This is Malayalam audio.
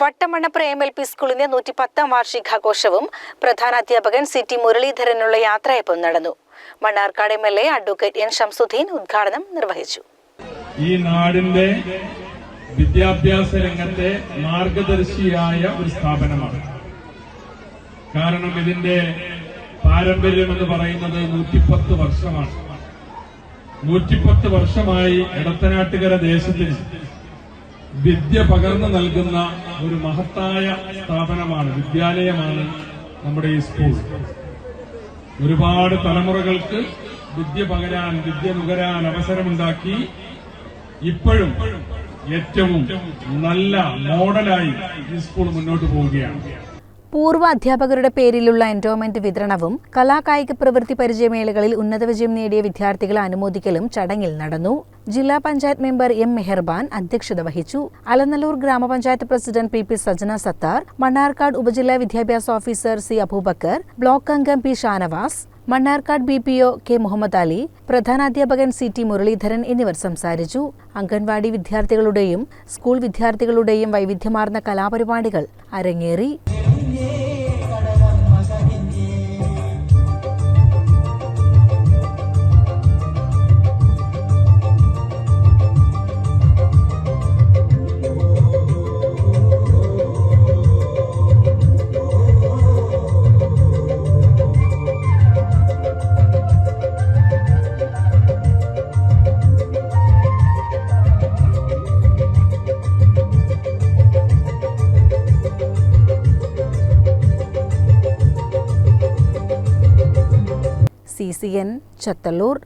വട്ടമണ്ണപ്പുറ പ്രേം എൽ പി സ്കൂളിന്റെ നൂറ്റി പത്താം വാർഷികാഘോഷവും പ്രധാനാധ്യാപകൻ സി ടി മുരളീധരനുള്ള യാത്രയപ്പം നടന്നു. Mannarkkad M L A advocate N Shamsuddin ഉദ്ഘാടനം നിർവഹിച്ചു. ഈ നാടിന്റെ വിദ്യാഭ്യാസ രംഗത്തെ മാർഗദർശിയായ ഒരു സ്ഥാപനമാണ്. കാരണം ഇതിന്റെ പാരമ്പര്യം എന്ന് പറയുന്നത് നൂറ്റിപ്പത്ത് വർഷമാണ്. നൂറ്റിപ്പത്ത് വർഷമായി ഇടത്തനാട്ടുകര ദേശത്തിന് വിദ്യ പകർന്നു നൽകുന്ന ഒരു മഹത്തായ സ്ഥാപനമാണ് വിദ്യാലയമാണ് നമ്മുടെ ഈ സ്കൂൾ. ഒരുപാട് തലമുറകൾക്ക് വിദ്യ പകരാൻ വിദ്യ നുകരാൻ അവസരമുണ്ടാക്കി ഇപ്പോഴും ഏറ്റവും നല്ല മോഡലായി ഈ സ്കൂൾ മുന്നോട്ട് പോവുകയാണ്. പൂർവ അധ്യാപകരുടെ പേരിലുള്ള എൻഡോമെന്റ് വിതരണവും കലാകായിക പ്രവൃത്തി പരിചയമേളകളിൽ ഉന്നത വിജയം നേടിയ വിദ്യാർത്ഥികളെ അനുമോദിക്കലും ചടങ്ങിൽ നടന്നു. ജില്ലാ പഞ്ചായത്ത് മെമ്പർ എം മെഹർബാൻ അധ്യക്ഷത വഹിച്ചു. അലനല്ലൂർ ഗ്രാമപഞ്ചായത്ത് president P P Sajana Sathar Mannarkkad ഉപജില്ലാ വിദ്യാഭ്യാസ ഓഫീസർ സി അബൂബക്കർ ബ്ലോക്ക് അംഗം P Shanavas Mannarkkad B P O K Muhammad Ali പ്രധാനാധ്യാപകൻ C T Muraleedharan എന്നിവർ സംസാരിച്ചു. അംഗൻവാടി വിദ്യാർത്ഥികളുടെയും സ്കൂൾ വിദ്യാർത്ഥികളുടെയും വൈവിധ്യമാർന്ന കലാപരിപാടികൾ അരങ്ങേറി. C C N Chathallur